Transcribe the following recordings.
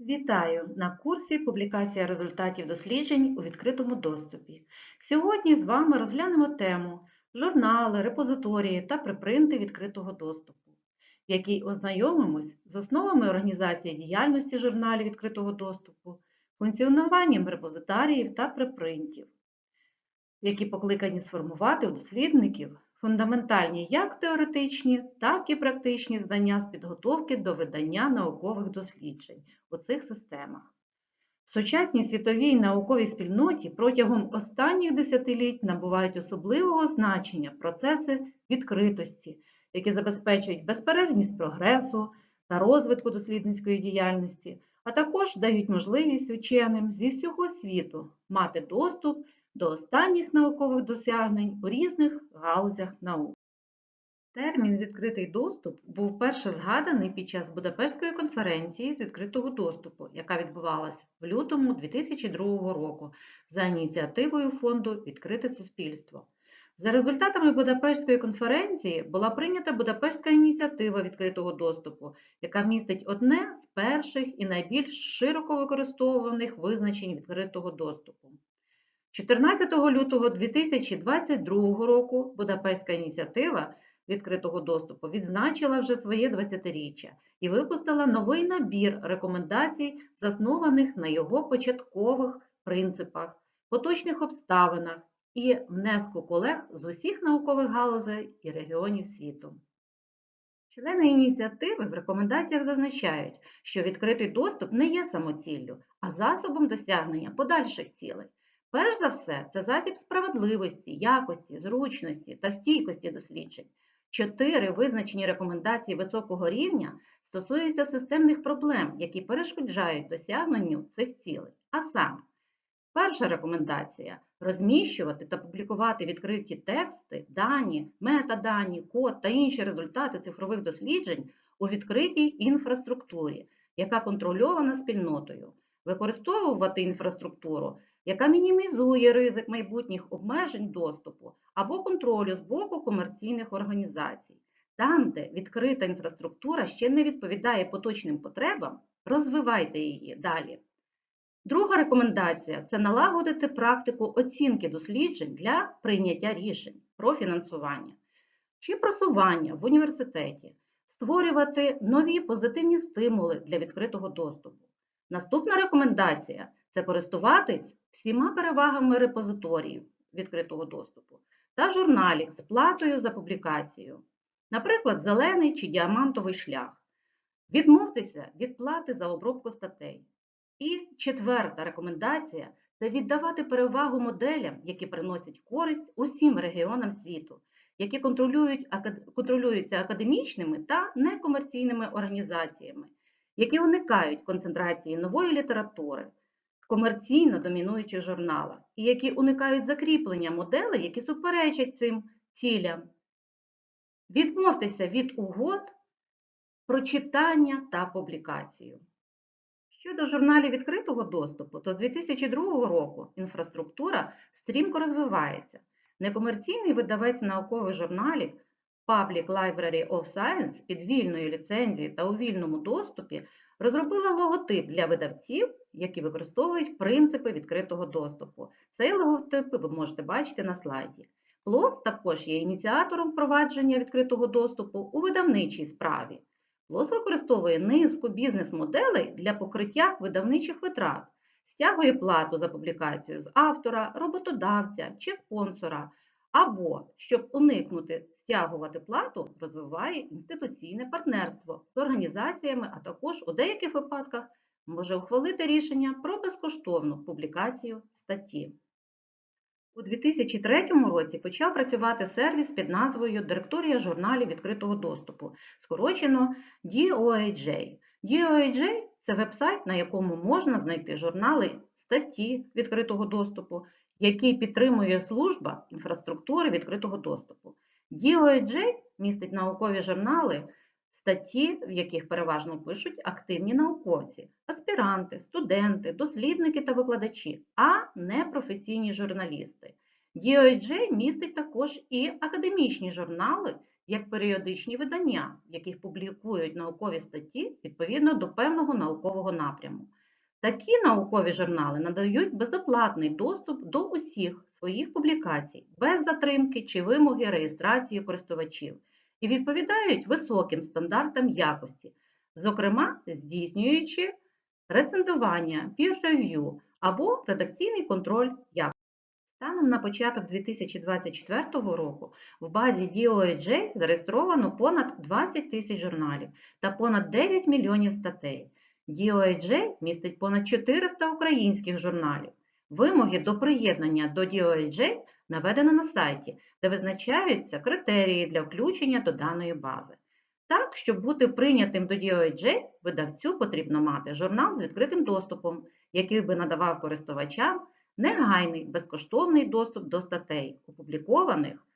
Вітаю на курсі Публікація результатів досліджень у відкритому доступі. Сьогодні з вами розглянемо тему журнали, репозиторії та припринти відкритого доступу, в якій ознайомимось з основами організації діяльності журналів відкритого доступу, функціонуванням репозитаріїв та припринтів, які покликані сформувати у дослідників фундаментальні як теоретичні, так і практичні знання з підготовки до видання наукових досліджень у цих системах. В сучасній світовій науковій спільноті протягом останніх десятиліть набувають особливого значення процеси відкритості, які забезпечують безперервність прогресу та розвитку дослідницької діяльності, а також дають можливість ученим зі всього світу мати доступ до останніх наукових досягнень у різних галузях наук. Термін «відкритий доступ» був перше згаданий під час Будапештської конференції з відкритого доступу, яка відбувалася в лютому 2002 року за ініціативою фонду «Відкрите суспільство». За результатами Будапештської конференції була прийнята Будапештська ініціатива відкритого доступу, яка містить одне з перших і найбільш широко використовуваних визначень відкритого доступу. 14 лютого 2022 року Будапештська ініціатива відкритого доступу відзначила вже своє 20-річчя і випустила новий набір рекомендацій, заснованих на його початкових принципах, поточних обставинах і внеску колег з усіх наукових галузей і регіонів світу. Члени ініціативи в рекомендаціях зазначають, що відкритий доступ не є самоціллю, а засобом досягнення подальших цілей. Перш за все, це засіб справедливості, якості, зручності та стійкості досліджень. Чотири визначені рекомендації високого рівня стосуються системних проблем, які перешкоджають досягненню цих цілей. А саме, перша рекомендація розміщувати та публікувати відкриті тексти, дані, метадані, код та інші результати цифрових досліджень у відкритій інфраструктурі, яка контрольована спільнотою, використовувати інфраструктуру яка мінімізує ризик майбутніх обмежень доступу або контролю з боку комерційних організацій. Там, де відкрита інфраструктура ще не відповідає поточним потребам, розвивайте її далі. Друга рекомендація це налагодити практику оцінки досліджень для прийняття рішень про фінансування чи просування в університеті, створювати нові позитивні стимули для відкритого доступу. Наступна рекомендація це користуватись всіма перевагами репозиторіїв відкритого доступу та журналів з платою за публікацію, наприклад, зелений чи діамантовий шлях. Відмовтеся від плати за обробку статей. І четверта рекомендація це віддавати перевагу моделям, які приносять користь усім регіонам світу, які контролюють, контролюються академічними та некомерційними організаціями, які уникають концентрації нової літератури в комерційно домінуючих журналах і які уникають закріплення моделей, які суперечать цим цілям. Відмовтеся від угод про читання та публікацію. Щодо журналів відкритого доступу, то з 2002 року інфраструктура стрімко розвивається. Некомерційний видавець наукових журналів Public Library of Science під вільною ліцензією та у вільному доступі розробила логотип для видавців, які використовують принципи відкритого доступу. Цей логотип ви можете бачити на слайді. PLOS також є ініціатором впровадження відкритого доступу у видавничій справі. PLOS використовує низку бізнес-моделей для покриття видавничих витрат, стягує плату за публікацію з автора, роботодавця чи спонсора, або, щоб уникнути стягувати плату, розвиває інституційне партнерство з організаціями, а також у деяких випадках може ухвалити рішення про безкоштовну публікацію статті. У 2003 році почав працювати сервіс під назвою Директорія журналів відкритого доступу, скорочено DOAJ. DOAJ – це веб-сайт, на якому можна знайти журнали статті відкритого доступу, який підтримує служба інфраструктури відкритого доступу. DOAJ містить наукові журнали, статті, в яких переважно пишуть активні науковці, аспіранти, студенти, дослідники та викладачі, а не професійні журналісти. DOAJ містить також і академічні журнали, як періодичні видання, в яких публікують наукові статті відповідно до певного наукового напряму. Такі наукові журнали надають безоплатний доступ до усіх своїх публікацій без затримки чи вимоги реєстрації користувачів і відповідають високим стандартам якості, зокрема здійснюючи рецензування, peer-review або редакційний контроль якості. Станом на початок 2024 року в базі DOAJ зареєстровано понад 20 тисяч журналів та понад 9 мільйонів статей. DOAJ містить понад 400 українських журналів. Вимоги до приєднання до DOAJ наведено на сайті, де визначаються критерії для включення до даної бази. Так, щоб бути прийнятим до DOAJ, видавцю потрібно мати журнал з відкритим доступом, який би надавав користувачам негайний безкоштовний доступ до статей, опублікованих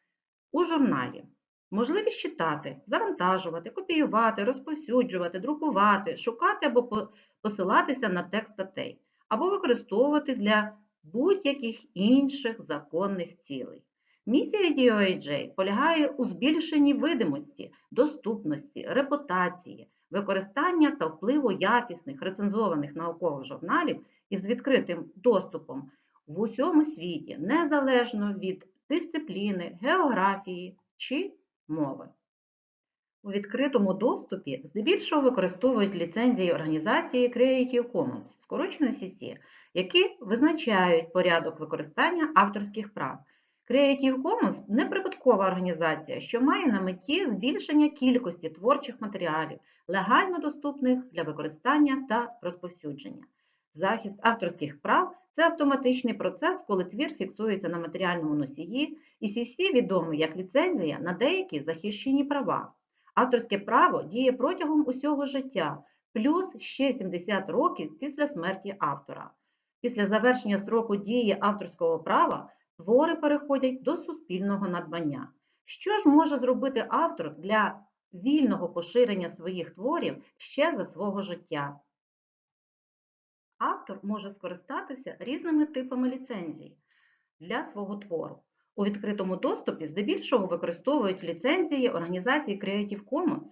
у журналі. Можливість читати, завантажувати, копіювати, розповсюджувати, друкувати, шукати або посилатися на текст статей, або використовувати для будь-яких інших законних цілей. Місія DOAJ полягає у збільшенні видимості, доступності, репутації, використання та впливу якісних рецензованих наукових журналів із відкритим доступом в усьому світі, незалежно від дисципліни, географії чи мови. У відкритому доступі здебільшого використовують ліцензії організації Creative Commons, скорочено CC, які визначають порядок використання авторських прав. Creative Commons – неприбуткова організація, що має на меті збільшення кількості творчих матеріалів, легально доступних для використання та розповсюдження. Захист авторських прав це автоматичний процес, коли твір фіксується на матеріальному носії, і CC відомий як ліцензія на деякі захищені права. Авторське право діє протягом усього життя, плюс ще 70 років після смерті автора. Після завершення сроку дії авторського права твори переходять до суспільного надбання. Що ж може зробити автор для вільного поширення своїх творів ще за свого життя? Автор може скористатися різними типами ліцензій для свого твору. У відкритому доступі здебільшого використовують ліцензії організації Creative Commons,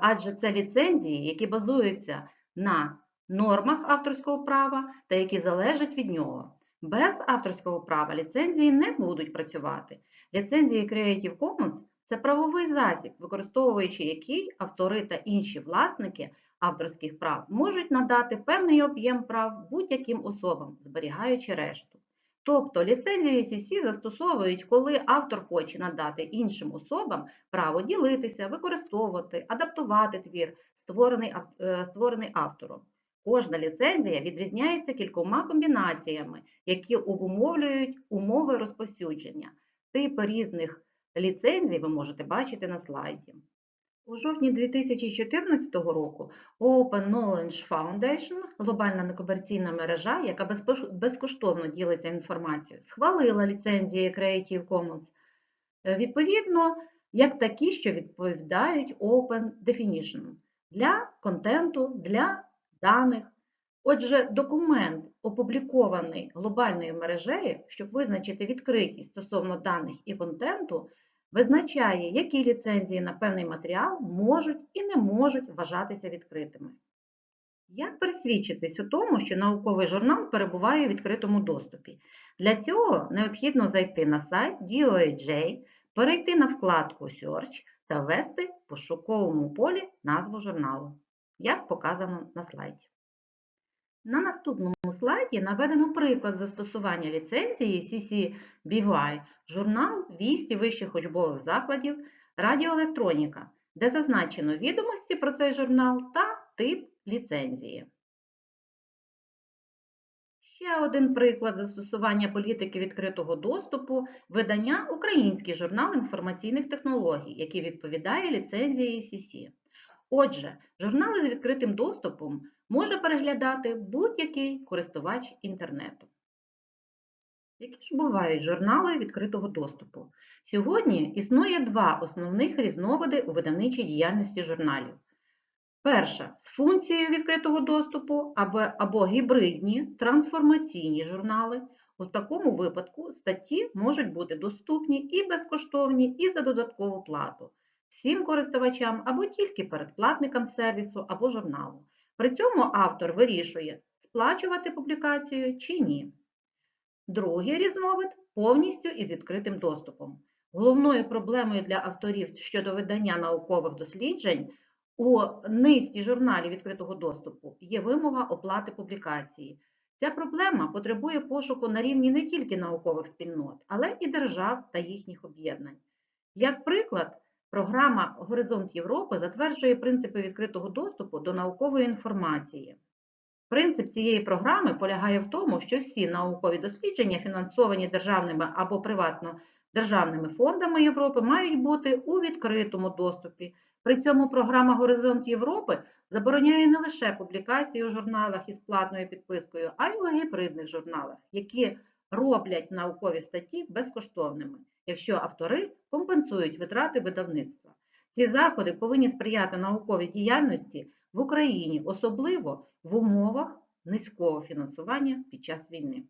адже це ліцензії, які базуються на нормах авторського права та які залежать від нього. Без авторського права ліцензії не будуть працювати. Ліцензії Creative Commons це правовий засіб, використовуючи який автори та інші власники авторських прав можуть надати певний об'єм прав будь-яким особам, зберігаючи решту. Тобто ліцензію CC застосовують, коли автор хоче надати іншим особам право ділитися, використовувати, адаптувати твір, створений, е, створений автором. Кожна ліцензія відрізняється кількома комбінаціями, які обумовлюють умови розповсюдження. Типи різних ліцензій ви можете бачити на слайді. У жовтні 2014 року Open Knowledge Foundation, глобальна некомерційна мережа, яка безкоштовно ділиться інформацією, схвалила ліцензії Creative Commons, е, відповідно, як такі, що відповідають Open Definition для контенту, для даних. Отже, документ, опублікований глобальною мережею, щоб визначити відкритість стосовно даних і контенту, визначає, які ліцензії на певний матеріал можуть і не можуть вважатися відкритими. Як пересвідчитись у тому, що науковий журнал перебуває у відкритому доступі? Для цього необхідно зайти на сайт DOAJ, перейти на вкладку Search та ввести в пошуковому полі назву журналу, як показано на слайді. На наступному слайді наведено приклад застосування ліцензії CC-BY журнал «Вісті вищих учбових закладів радіоелектроніка, де зазначено відомості про цей журнал та тип ліцензії. Ще один приклад застосування політики відкритого доступу видання Український журнал інформаційних технологій, який відповідає ліцензії CC. Отже, журнали з відкритим доступом може переглядати будь-який користувач інтернету. Які ж бувають журнали відкритого доступу? Сьогодні існує два основних різновиди у видавничій діяльності журналів. Перша з функцією відкритого доступу або, або гібридні трансформаційні журнали. У такому випадку статті можуть бути доступні і безкоштовні, і за додаткову плату. Всім користувачам або тільки передплатникам сервісу або журналу. При цьому автор вирішує, сплачувати публікацію чи ні. Другий різновид повністю із відкритим доступом. Головною проблемою для авторів щодо видання наукових досліджень у низці журналів відкритого доступу є вимога оплати публікації. Ця проблема потребує пошуку на рівні не тільки наукових спільнот, але і держав та їхніх об'єднань. Як приклад, програма Горизонт Європи затверджує принципи відкритого доступу до наукової інформації. Принцип цієї програми полягає в тому, що всі наукові дослідження, фінансовані державними або приватно державними фондами Європи, мають бути у відкритому доступі. При цьому програма Горизонт Європи забороняє не лише публікації у журналах із платною підпискою, а й у гібридних журналах, які роблять наукові статті безкоштовними, якщо автори компенсують витрати видавництва. Ці заходи повинні сприяти науковій діяльності в Україні, особливо в умовах низького фінансування під час війни.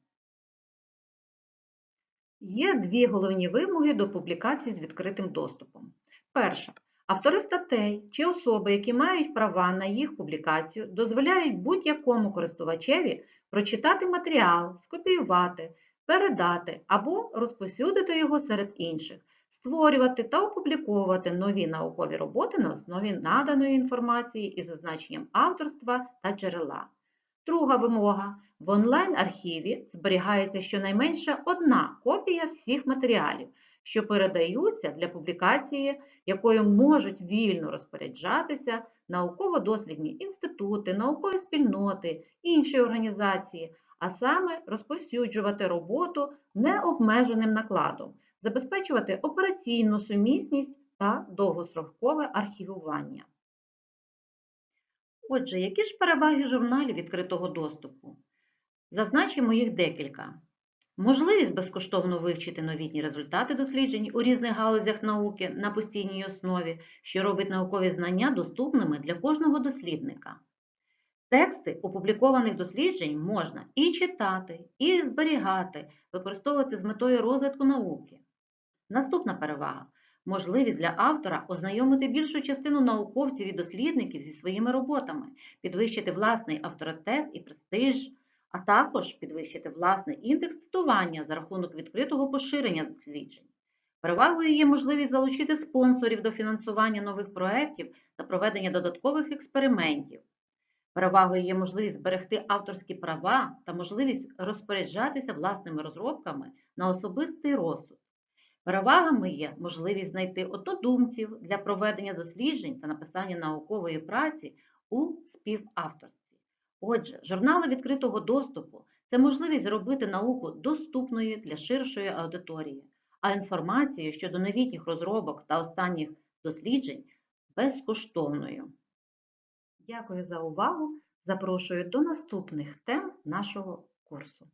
Є дві головні вимоги до публікацій з відкритим доступом. Перша. Автори статей чи особи, які мають права на їх публікацію, дозволяють будь-якому користувачеві прочитати матеріал, скопіювати, передати або розповсюдити його серед інших, створювати та опубліковувати нові наукові роботи на основі наданої інформації із зазначенням авторства та джерела. Друга вимога. В онлайн-архіві зберігається щонайменше одна копія всіх матеріалів, що передаються для публікації, якою можуть вільно розпоряджатися науково-дослідні інститути, наукові спільноти, інші організації, а саме розповсюджувати роботу необмеженим накладом, забезпечувати операційну сумісність та довгострокове архівування. Отже, які ж переваги журналів відкритого доступу? Зазначимо їх декілька. Можливість безкоштовно вивчити новітні результати досліджень у різних галузях науки на постійній основі, що робить наукові знання доступними для кожного дослідника. Тексти опублікованих досліджень можна і читати, і зберігати, використовувати з метою розвитку науки. Наступна перевага можливість для автора ознайомити більшу частину науковців і дослідників зі своїми роботами, підвищити власний авторитет і престиж, а також підвищити власний індекс цитування за рахунок відкритого поширення досліджень. Перевагою є можливість залучити спонсорів до фінансування нових проєктів та проведення додаткових експериментів. Перевагою є можливість зберегти авторські права та можливість розпоряджатися власними розробками на особистий розсуд. Перевагами є можливість знайти однодумців для проведення досліджень та написання наукової праці у співавторстві. Отже, журнали відкритого доступу це можливість зробити науку доступною для ширшої аудиторії, а інформацію щодо новітніх розробок та останніх досліджень безкоштовною. Дякую за увагу! Запрошую до наступних тем нашого курсу.